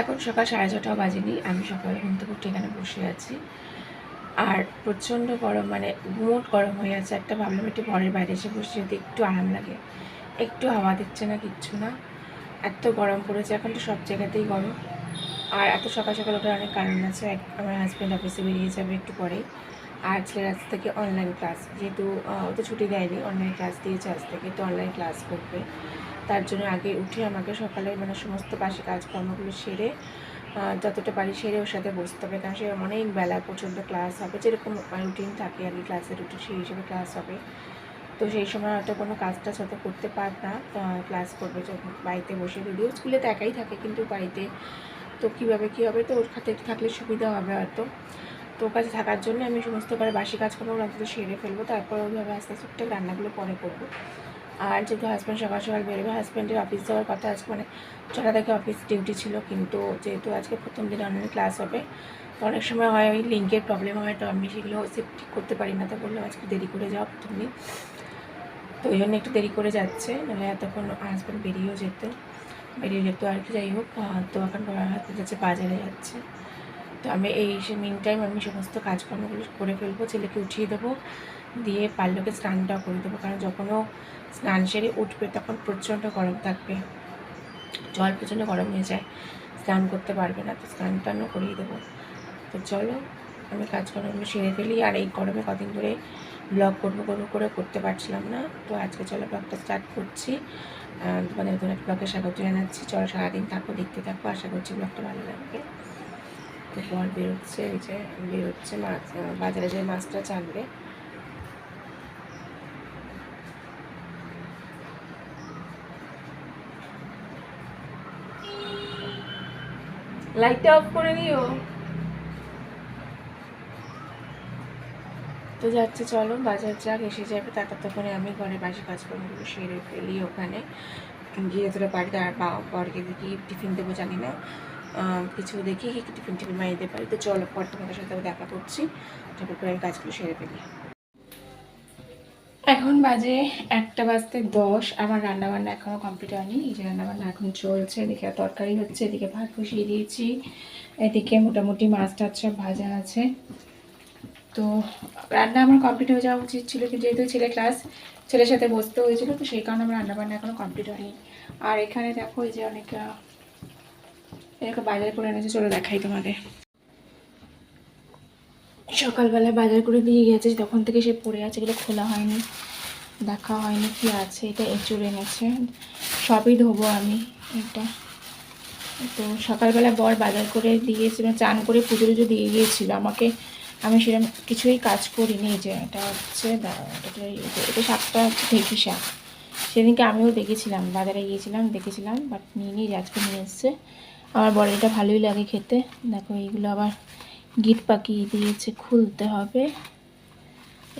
এখন সকাল সাড়ে ছটাও বাজেনি, আমি সকালে ঘুম থেকে উঠে এখানে বসে আছি। আর প্রচণ্ড গরম মানে গুমোট গরম হয়ে আছে। একটা ভাবলাম একটু ঘরের বাইরে এসে বসে যদি একটু আরাম লাগে। একটু হাওয়া দিচ্ছে না, কিচ্ছু না। এত গরম পড়েছে, এখন তো সব জায়গাতেই গরম। আর এত সকাল সকাল ওঠার অনেক কারণ আছে। আমার হাজব্যান্ড অফিসে বেরিয়ে যাবে একটু পরেই। আর ছেলের আজ থেকে অনলাইন ক্লাস যেহেতু ও তো ছুটি দেয়নি অনলাইন ক্লাস দিয়েছে আজ থেকে, তো অনলাইন ক্লাস করবে। তার জন্য আগে উঠে আমাকে সকালে মানে সমস্ত পাশে কাজকর্মগুলো সেরে যতটা পারি সেরে ওর সাথে বসতে হবে। কারণ সে অনেক বেলা পর্যন্ত ক্লাস হবে, যেরকম রুটিন থাকে আর কি ক্লাসের রুটিন সেই হিসেবে ক্লাস হবে। তো সেই সময় হয়তো কোনো কাজ টাজ হয়তো করতে পার না ক্লাস করবে যখন বাড়িতে বসে। যদিও স্কুলে তো একাই থাকে, কিন্তু বাড়িতে তো কীভাবে কী হবে? তো ওর খাতে থাকলে সুবিধা হবে হয়তো। তো কাছে থাকার জন্য আমি সমস্ত করে বাসি কাজকর্মগুলো অন্তত সেরে ফেলব। তারপর ওইভাবে আস্তে আস্তে রান্নাগুলো পরে করব। আর যেহেতু হাজব্যান্ড সকাল সকাল বেরোবে হাজব্যান্ডের অফিস যাওয়ার কথা আজকে মানে ছটা থেকে অফিস ডিউটি ছিল, কিন্তু যেহেতু আজকে প্রথম দিন অনলাইন ক্লাস হবে, তো অনেক সময় হয় ওই লিঙ্কের প্রবলেম হয়, তো আমি সেগুলো সেভ ঠিক করতে পারি না, তো বললাম আজকে দেরি করে যাওয়া প্রথম দিন। তো ওই জন্য একটু দেরি করে যাচ্ছে, নাহলে এতক্ষণ হাজব্যান্ড বেরিয়েও যেত, বেরিয়ে যেত আর কি, যাই হোক তো এখন হাজব্যান্ড যাচ্ছে, বাজারে যাচ্ছে। তো আমি এই সে মিন টাইম আমি সমস্ত কাজকর্মগুলো করে ফেলব, ছেলেকে উঠিয়ে দেবো দিয়ে পার্লোকে স্নানটা করে দেবো, কারণ যখনও স্নান সেরে উঠবে তখন প্রচণ্ড গরম থাকবে। জল প্রচণ্ড গরম হয়ে যায়, স্নান করতে পারবে না, তো স্নান টানও করিয়ে দেবো। তো চলো, আমি কাজকর্মগুলো সেরে ফেলি, আর এই গরমে কদিন ধরে ব্লগ করব করব করে করতে পারছিলাম না। তো আজকে চলো ব্লগটা স্টার্ট করছি। তোমাদের নতুন একটা ব্লগে স্বাগত জানাচ্ছি। চলো সারাদিন থাকো, দেখতে থাকো, আশা করছি ব্লগটা ভালো লাগবে। তো বর বেরোচ্ছে, এই যে বেরোচ্ছে মাছ বাজারে যে মাছটা চানবে লাইটটা অফ করে দিও। তো যাচ্ছে, চলো, বাজার যাক, এসে যাবে, তারপর তখন আমি ঘরে বাসি কাজকর্মগুলো সেরে ফেলি ওখানে। গিয়ে তোরা বাড়িতে আর বরকে দেখি, টিফিন দেবো, জানি না। কিছু দেখি টিফিন টিফিন বানিয়ে দিতে পারি। তো চলো, পর তোমাদের সাথে দেখা করছি। তারপর করে আমি কাজগুলো সেরে ফেলি। এখন বাজে একটা বাজতে দশ, আমার রান্নাবান্না এখনও কমপ্লিট হয়নি। এই যে রান্নাবান্না এখন চলছে, এদিকে তরকারি হচ্ছে, এদিকে ভাত বসিয়ে দিয়েছি। এদিকে মোটামুটি মাছ টাছ সব ভাজা আছে। তো রান্না আমার কমপ্লিট হয়ে যাওয়া উচিত ছিল, কিন্তু যেহেতু ছেলে ক্লাস ছেলের সাথে বসতে হয়েছিল, তো সেই কারণে আমার রান্নাবান্না এখনও কমপ্লিট হয়নি। আর এখানে দেখো, এই যে অনেক এরকম বাজার করে এনেছে, চলো দেখাই তোমাদের। সকালবেলা বাজার করে দিয়ে গেছে তখন থেকে সে পড়ে আছে, এগুলো খোলা হয়নি। দেখা হয়নি কি আছে, এটা এঁচুর এনেছে। সবই ধোবো আমি এটা। তো সকালবেলা বর বাজার করে দিয়েছে মানে চান করে পুজো টুজো দিয়ে গিয়েছিল। আমাকে আমি সেরকম কিছুই কাজ করিনি যে এটা হচ্ছে এটা শাকটা হচ্ছে ঢেঁকি শাক। সেদিনকে আমিও দেখেছিলাম, বাজারে গিয়েছিলাম, দেখেছিলাম বাট নিয়ে নিয়ে আজকে নিয়ে এসছে। আমার বড় এটা ভালোই লাগে খেতে। দেখো এইগুলো আবার গিট পাকিয়ে দিয়েছে, খুলতে হবে।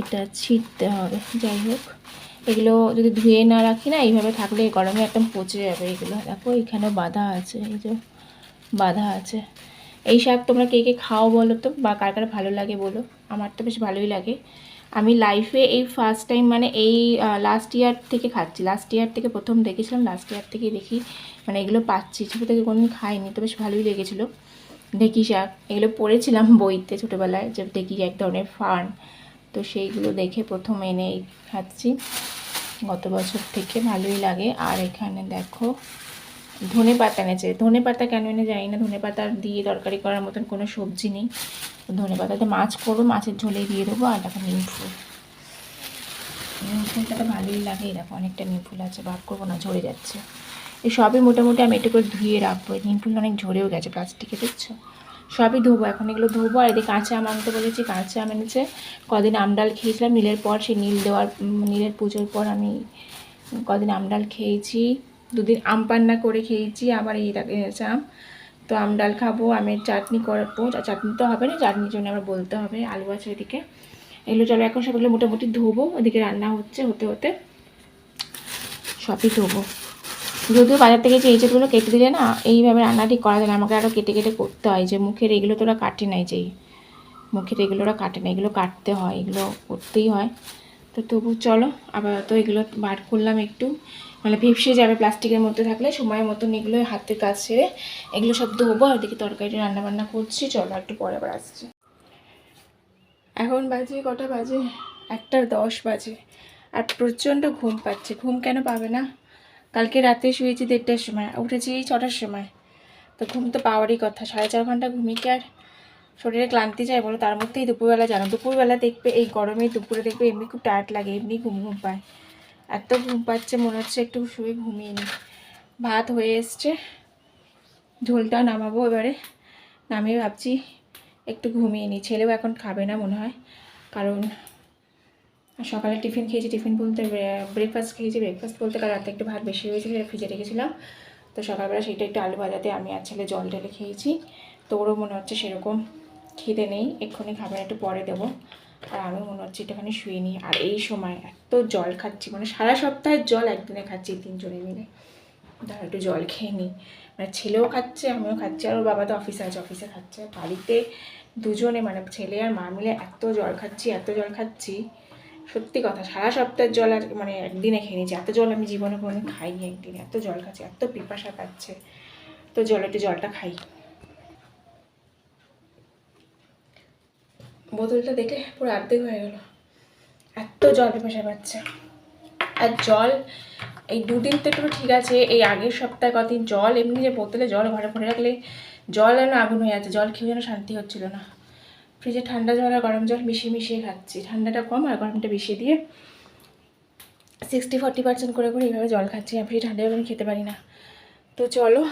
এটা ছিটতে হবে, যাই হোক। এগুলো যদি ধুয়ে না রাখি না, এইভাবে থাকলে গরমে একদম পচে যাবে এগুলো। দেখো এখানে বাধা আছে, এই যে বাধা আছে। এই শাক তোমরা কে কে খাও বলো তো, বা কার কার ভালো লাগে বলো? আমার তো বেশ ভালোই লাগে। আমি লাইফে এই ফার্স্ট টাইম মানে এই লাস্ট ইয়ার থেকে খাচ্ছি। লাস্ট ইয়ার থেকে প্রথম দেখেছিলাম লাস্ট ইয়ার থেকে দেখি মানে এগুলো পাচ্ছি। ছোটো থেকে কোনোদিন খাইনি, তো বেশ ভালোই লেগেছিলো। ঢেঁকি শাক। এগুলো পড়েছিলাম বইতে ছোটোবেলায়, যে ঢেঁকি এক ধরনের ফার্ন তো সেইগুলো দেখে প্রথম এনে এই খাচ্ছি। গত বছর থেকে ভালোই লাগে। আর এখানে দেখো, ধনে পাতা এনেছে। ধনে পাতা কেন এনে জানি না। ধনে পাতা দিয়ে তরকারি করার মতন কোনো সবজি নেই। ধনে পাতাতে মাছ করব, মাছের ঝোলে দিয়ে দেবো আর দেখো নিম ফুল। নিম ফুলটা তো ভালোই লাগে। দেখো অনেকটা নিম ফুল আছে, ভাগ করব না, ঝরে যাচ্ছে। এই সবই মোটামুটি আমি একটু করে ধুয়ে রাখব। নিম ফুল অনেক ঝরেও গেছে, প্লাস্টিকে, দেখছ? সবই ধোবো, এখন এগুলো ধোবো, আর এদিকে কাঁচা আম আনতে বলেছি, কাঁচা আম এনেছে। কদিন আমডাল খেয়েছিলাম, নীলের পর, সেই নীল দেওয়ার নীলের পুজোর পর আমি কদিন আমডাল খেয়েছি। দুদিন আম পান্না করে খেয়েছি, আবার এই এনেছে আম। তো আম ডাল খাব, আমের চাটনি করব চাটনি তো হবে না, চাটনির জন্য আবার বলতে হবে, আলু আছে এদিকে। এগুলো চলো, এখন সবগুলো মোটামুটি ধোবো, ওদিকে রান্না হচ্ছে, হতে হতে। সবই ধোবো। যদিও বাজার থেকে যে এইচগুলো কেটে দিলে না, এইভাবে রান্নাটি করা যায় না। আমাকে আরও কেটে কেটে করতে হয়। যে মুখের এগুলো তো ওরা কাটে নাই, যেই মুখের এগুলো ওরা কাটে না এগুলো কাটতে হয়, এগুলো করতেই হয়। তো তবু চলো আবার তো এগুলো বার করলাম একটু। মানে ভেপসে যাবে প্লাস্টিকের মধ্যে থাকলে, সময় মতন এগুলো হাতের কাজ ছেড়ে এগুলো সব ধোবো আর দিকে তরকারি রান্না বান্না করছি। চলো একটু পরে আবার আসছি। এখন বাজে কটা বাজে? একটা দশ বাজে। আর প্রচণ্ড ঘুম পাচ্ছে। ঘুম কেন পাবে না? কালকে রাতে শুয়েছি দেড়টার সময়, উঠেছি ছটার সময়। তো ঘুম তো পাওয়ারই কথা, সাড়ে চার ঘণ্টা ঘুমিয়ে আর শরীরে ক্লান্তি যায় বলো? তার মধ্যেই দুপুরবেলা, জানো, দুপুরবেলা দেখবে এই গরমে, দুপুরে দেখবে এমনি খুব টায়ার্ড লাগে, এমনি ঘুম ঘুম পায়। এত ঘুম পাচ্ছে, মনে হচ্ছে একটু শুয়ে ঘুমিয়ে নিই ভাত হয়ে এসছে ঝোলটা নামাবো এবারে। নামিয়ে ভাবছি একটু ঘুমিয়ে নিই ছেলেও এখন খাবে না মনে হয়, কারণ সকালে টিফিন খেয়েছি, টিফিন বলতে ব্রেকফাস্ট খেয়েছি। ব্রেকফাস্ট বলতে কাল রাতে একটু ভাত বেশি হয়েছিল ফ্রিজে রেখেছিলাম। তো সকালবেলা সেটা একটু আলু ভাজাতে আমি আর ছেলে জল ঢেলে খেয়েছি। তো ওরও মনে হচ্ছে সেরকম খিদে নেই, এক্ষুনি খাবার একটু পরে দেবো। আর আমি মনে হচ্ছে একটুখানি শুয়ে নিই। আর এই সময় এত জল খাচ্ছি মানে সারা সপ্তাহের জল একদিনে খাচ্ছি, তিনজনে মিলে। তার একটু জল খেয়ে নিই। মানে ছেলেও খাচ্ছে, আমিও খাচ্ছি, আর ওর বাবা তো অফিসে আছে, অফিসে খাচ্ছে। বাড়িতে দুজনে মানে ছেলে আর মা মিলে এত জল খাচ্ছি, এত জল খাচ্ছি। সত্যি কথা, সারা সপ্তাহের জল আর মানে একদিনে খেয়ে নিয়েছি। এত জল আমি জীবনে কোনো খাইনি একদিনে, এত জল খাচ্ছি, এত পিপাসা পাচ্ছে। তো জল, একটু জলটা খাই। বোতলটা দেখে পুরো অর্ধেক হয়ে গেল। এত জল পিপাসা পাচ্ছে। আর জল, এই দুদিন তো একটু ঠিক আছে, এই আগের সপ্তাহে কদিন জল, এমনি যে বোতলে জল ঘরে ভরে রাখলে জল যেন আগুন হয়ে যাচ্ছে জল খেয়ে যেন শান্তি হচ্ছিল না। ফ্রিজে ঠান্ডা জল আর গরম জল মিশিয়ে মিশিয়ে খাচ্ছি। ঠান্ডাটা কম আর গরমটা বেশি দিয়ে সিক্সটি ফর্টি পার্সেন্ট করে করে এইভাবে জল খাচ্ছি। আর ফ্রিজ ঠান্ডা জল খেতে পারি না। তো চলো,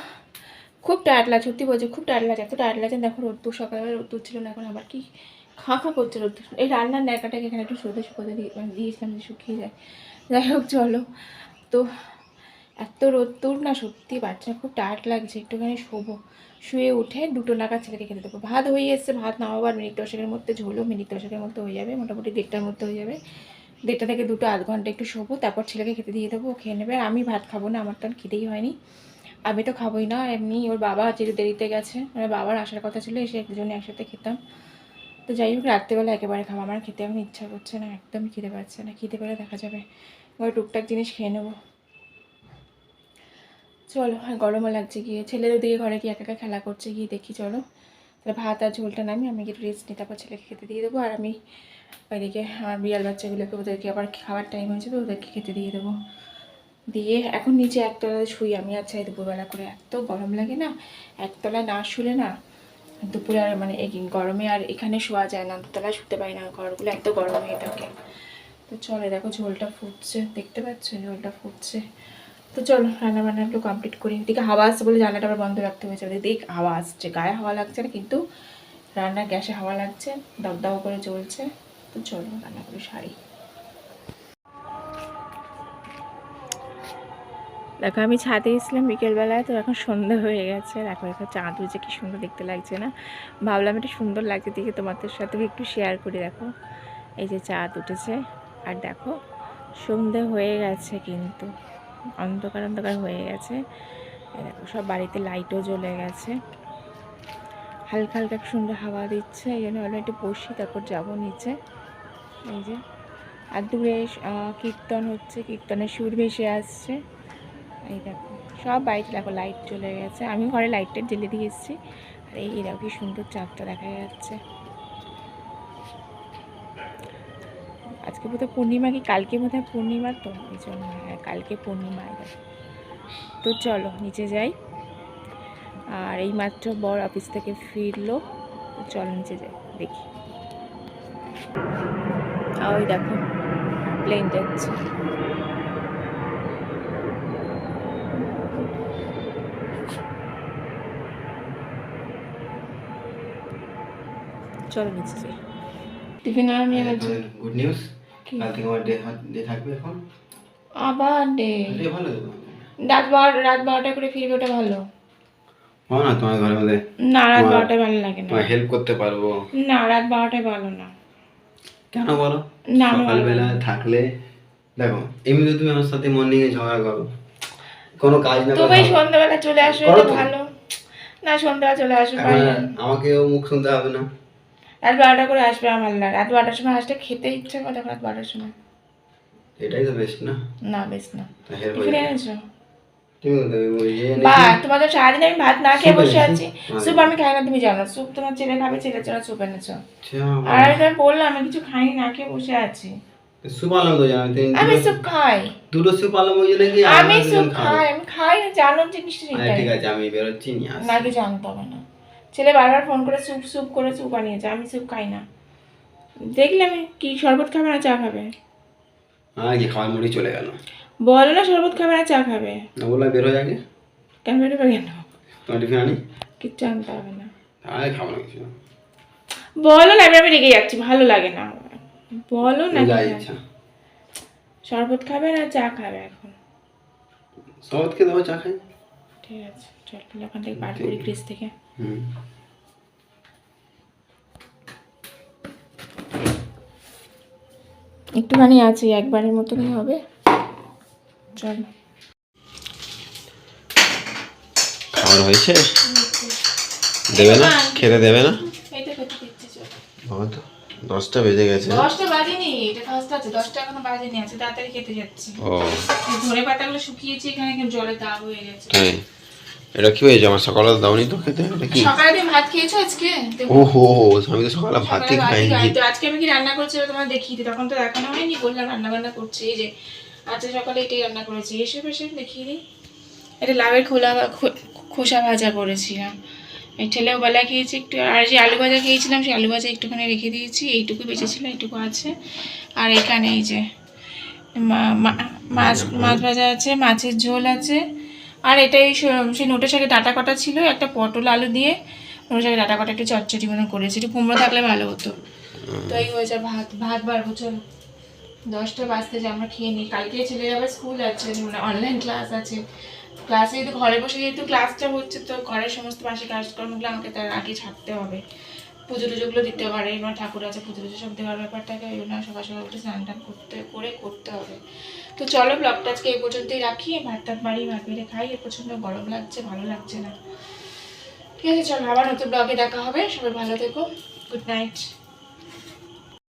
খুব টায়ার্ড লাগছে। সত্যি বলছি, খুব টায়ার্ড লাগছে। এত টায়ার্ড লাগছে। দেখো রোদ্দুর, সকালবেলা রোদ্দুর ছিল না, এখন আবার কি খাঁ খাঁ করছে রোদ্দুর। এই রান্নার ন্যাকাটাকে এখানে একটু শুকোতে শুকোতে দিয়ে মানে দিয়েছিলাম যে শুকিয়ে যায়। যাই হোক, চলো। তো এত রোদ্দুর না সত্যি বাচ্চা খুব টায়ার্ড লাগছে, একটুখানি শোবো। শুয়ে উঠে দুটো নাগাদ ছেলেকে খেতে দেবো। ভাত হয়ে এসছে, ভাত নামাবার মিনিট দশেকের মধ্যে ঝোলও মিনিট দশেকের মধ্যে হয়ে যাবে, মোটামুটি দেড়টার মধ্যে হয়ে যাবে। দেড়টা থেকে দুটো, আধ ঘণ্টা একটু শোবো, তারপর ছেলেকে খেতে দিয়ে দেবো খেয়ে নেবে। আর আমি ভাত খাব না, আমার তো আর খিদেই হয়নি। আমি তো খাবোই না এমনি ওর বাবা যেহেতু দেরিতে গেছে মানে বাবার আসার কথা ছিল, এসে একজনে একসাথে খেতাম। তো যাই হোক, রাত্রেবেলা একেবারে খাব, আমার খেতে এখন ইচ্ছা করছে না, একদমই খিদে পাচ্ছে না, খিদে পেলে দেখা যাবে। এবার টুকটাক জিনিস খেয়ে নেব। চলো হ্যাঁ গরমও লাগছে গিয়ে। ছেলেদের দিকে ঘরে গিয়ে একা একা খেলা করছে গিয়ে দেখি, চলো। তাহলে ভাত আর ঝোলটা নামি আমি একটু রেস্ট নিই, তারপর ছেলেকে খেতে দিয়ে দেবো। আর আমি ওইদিকে আমার বিড়াল বাচ্চাগুলোকে, ওদেরকে আবার খাবার টাইম হয়েছে তো ওদেরকে খেতে দিয়ে দেবো। দিয়ে এখন নিচে একতলায় শুই, আমি আর চাই দুপুরবেলা করে। এত গরম লাগে না, একতলায় না শুলে না, দুপুরে আর মানে গরমে আর এখানে শোয়া যায় না, দুতলায় শুতে পারি না, ঘরগুলো এত গরম হয়ে থাকে। তো চলে, দেখো ঝোলটা ফুটছে, দেখতে পাচ্ছ? ঝোলটা ফুটছে। তো চলো রান্না একটু কমপ্লিট করি। এদিকে হাওয়া আসছে বলে জানলাটা আবার বন্ধ রাখতে হয়েছে। দেখ, হাওয়া আসছে, গায়ে হাওয়া লাগছে না, কিন্তু রান্নার গ্যাসে হাওয়া লাগছে, দাও দাও করে চলছে তো চলো, রান্না করে সারি। দেখো, আমি ছাদে এসেছিলাম বিকেলবেলায়, তো এখন সন্ধ্যা হয়ে গেছে। দেখো দেখো চাঁদ উঠছে কি সুন্দর দেখতে লাগছে না। ভাবলাম এটা সুন্দর লাগছে, দেখে তোমাদের সাথে একটু শেয়ার করি, দেখো। এই যে চাঁদ উঠেছে, আর দেখো, সন্ধে হয়ে গেছে কিন্তু। অন্ধকার অন্ধকার হয়ে গেছে। সব বাড়িতে লাইটও জ্বলে গেছে। হালকা হালকা সুন্দর হাওয়া দিচ্ছে, এই জন্য একটু বসি, তারপর যাব নিচে। এই যে, আর দূরে কীর্তন হচ্ছে, কীর্তনের সুর ভেসে আসছে। এই দেখো, সব বাড়িতে দেখো লাইট চলে গেছে। আমি ঘরে লাইটটা জ্বেলে দিয়ে এসেছি। আর এই দেখো কি সুন্দর চাঁদটা দেখা যাচ্ছে। আজকে বোধহয় পূর্ণিমা কি? কালকে বোধহয় পূর্ণিমা তো এই জন্য হ্যাঁ কালকে পূর্ণিমা দেখো তো চলো নিচে যাই। আর এই মাত্র বর অফিস থেকে ফিরলো। তো চলো নিচে যাই দেখি। ওই দেখো প্লেন যাচ্ছে। চলো নিচে যাই। টিফিন আর নিয়ে গুড নিউজ? কাল থেকে আমার ডে ডে থাকবে এখন? আবার ডে ডে ভালো তো। রাত বারোটা রাত বারোটা করে ফিরবে ওটা ভালো। হয় না তোমার ঘরের মধ্যে না রাত বারোটায় ভালো লাগে না। হেল্প করতে পারব। না রাত বারোটায় ভালো না। কেন বলো? না সকালবেলা থাকলে দেখো এমনিতে তুমি আমার সাথে মর্নিং এ ঝগড়া করো। কোনো কাজ না তুমি সন্ধ্যাবেলা চলে আসো। ভালো। না সন্ধ্যাবেলা চলে আসো আমাকেও মুখ শুনতে হবে না। রাত বারোটা করে আসবে আমার রাত বারোটার সময় আসলে খেতে ইচ্ছে করে রাত বারোটার সময়। এটাই তো বেস্ট না? না বেশ না। হের হয়ে। এনেছো? ইয়ে বা তোমাদের সারাদিন আমি ভাত না খেয়ে বসে আছি। স্যুপ আমি খাই না তুমি জানো। স্যুপ তোমার ছেলে খাবে ছেলের জন্য স্যুপ এনেছো। আচ্ছা, আর আমি তোমায় বললাম আমি কিছু খাই না খেয়ে বসে আছি। স্যুপ আনলাম তো জানো আমি স্যুপ খাই। দুটো স্যুপ আনলাম ওই জন্য কি আমি স্যুপ খাই আমি খাই না জানো জিনিসটা আচ্ছা, ঠিক আছে আমি বেরোচ্ছি নিয়ে না হবে না। ছেলে বারবার ফোন করে স্যুপ স্যুপ করে স্যুপ বানিয়েছে আমি স্যুপ খাই না। দেখলে আমি কি শরবত খাবে না চা খাবে? আর কি খাওয়ার মুড়ি চলে গেল। বলো না শরবত খাবে না চা খাবে। না বললাম বেরো আগে। কেন বেরোবে কেন? তোমার টিফিন আনি? কিচ্ছু আনতে হবে না। তাহলে খাব না কিছু। বলো না আমি রেগে যাচ্ছি ভালো লাগে না। বলো না ইচ্ছা শরবত খাবে না চা খাবে এখন? শরবত খেয়ে দেবো চা খাই। ঠিক আছে চল তাহলে ওখান থেকে বার করি ফ্রিজ থেকে। হুম। একটুখানি আছে একবারের মতনই হবে। চল। খাবার হয়েছে? দেবে না? খেতে দেবে না? বাবা তো দশটা বেজে গেছে। দশটা বাজেনি এটা দশটা আছে দশটা এখনও বাজেনি আছে তাড়াতাড়ি খেতে যাচ্ছি। ও। এই ধনে পাতাগুলো শুকিয়েছি এখানে জলে দাগ হয়ে গেছে। তাই? এটা কি হয়েছে? আমার সকালে দাওনি তো খেতে? এটা কি? সকালে তুমি ভাত খেয়েছো আজকে? ও হো আমি তো সকালে ভাতই খাইনি খাই তো আজকে আমি কি রান্না করছি তোমার দেখিয়ে দিই। তখন তো দেখানো হয়নি বললাম রান্না বান্না করছি। এই যে আজকে সকালে এটাই রান্না করেছি। এসে এসে দেখিয়ে দিই। এটা লাউয়ের খোলা খোসা ভাজা করেছিলাম এই ঠেলেও বেলা খেয়েছি একটু আর যে আলু ভাজা খেয়েছিলাম সেই আলু ভাজা একটুখানি রেখে দিয়েছি। এইটুকু বেঁচেছিল এইটুকু আছে। আর এখানে এই যে মা- মা- মাছ মাছ ভাজা আছে মাছের ঝোল আছে। আর এটাই সেই নোটের শাকে ডাটা কটা ছিল, একটা পটল আলু দিয়ে। নোটের শাকে ডাটা কটা, একটু চটচটি মনে করেছি, একটু কুমড়ো থাকলে ভালো হতো। তো এই হয়েছে ভাত ভাত বাড়বো চলো দশটা বাজতে যে আমরা খেয়ে নিই। কালকে ছেলে আবার স্কুল আছে মানে অনলাইন ক্লাস আছে। ক্লাসে যেহেতু ঘরে বসে যেহেতু ক্লাসটা হচ্ছে, তো ঘরের সমস্ত পাশে কাজকর্মগুলো আমাকে তার আগে ছাড়তে হবে। পুজো টুজোগুলো দিতে পারে, এবার ঠাকুর আছে পুজো টুজো সব দেওয়ার ব্যাপারটাকে, ওই জন্য সকাল সকাল উঠে স্নান টান করতে, করে করতে হবে। তো চলো ব্লগটা আজকে এই পর্যন্তই রাখি ভাত টাত বাড়ি, ভাত বেড়ে খাই, এ প্রচণ্ড গরম লাগছে, ভালো লাগছে না। ঠিক আছে, চলো আবার নতুন ব্লগে দেখা হবে, সবাই ভালো থেকো। Good night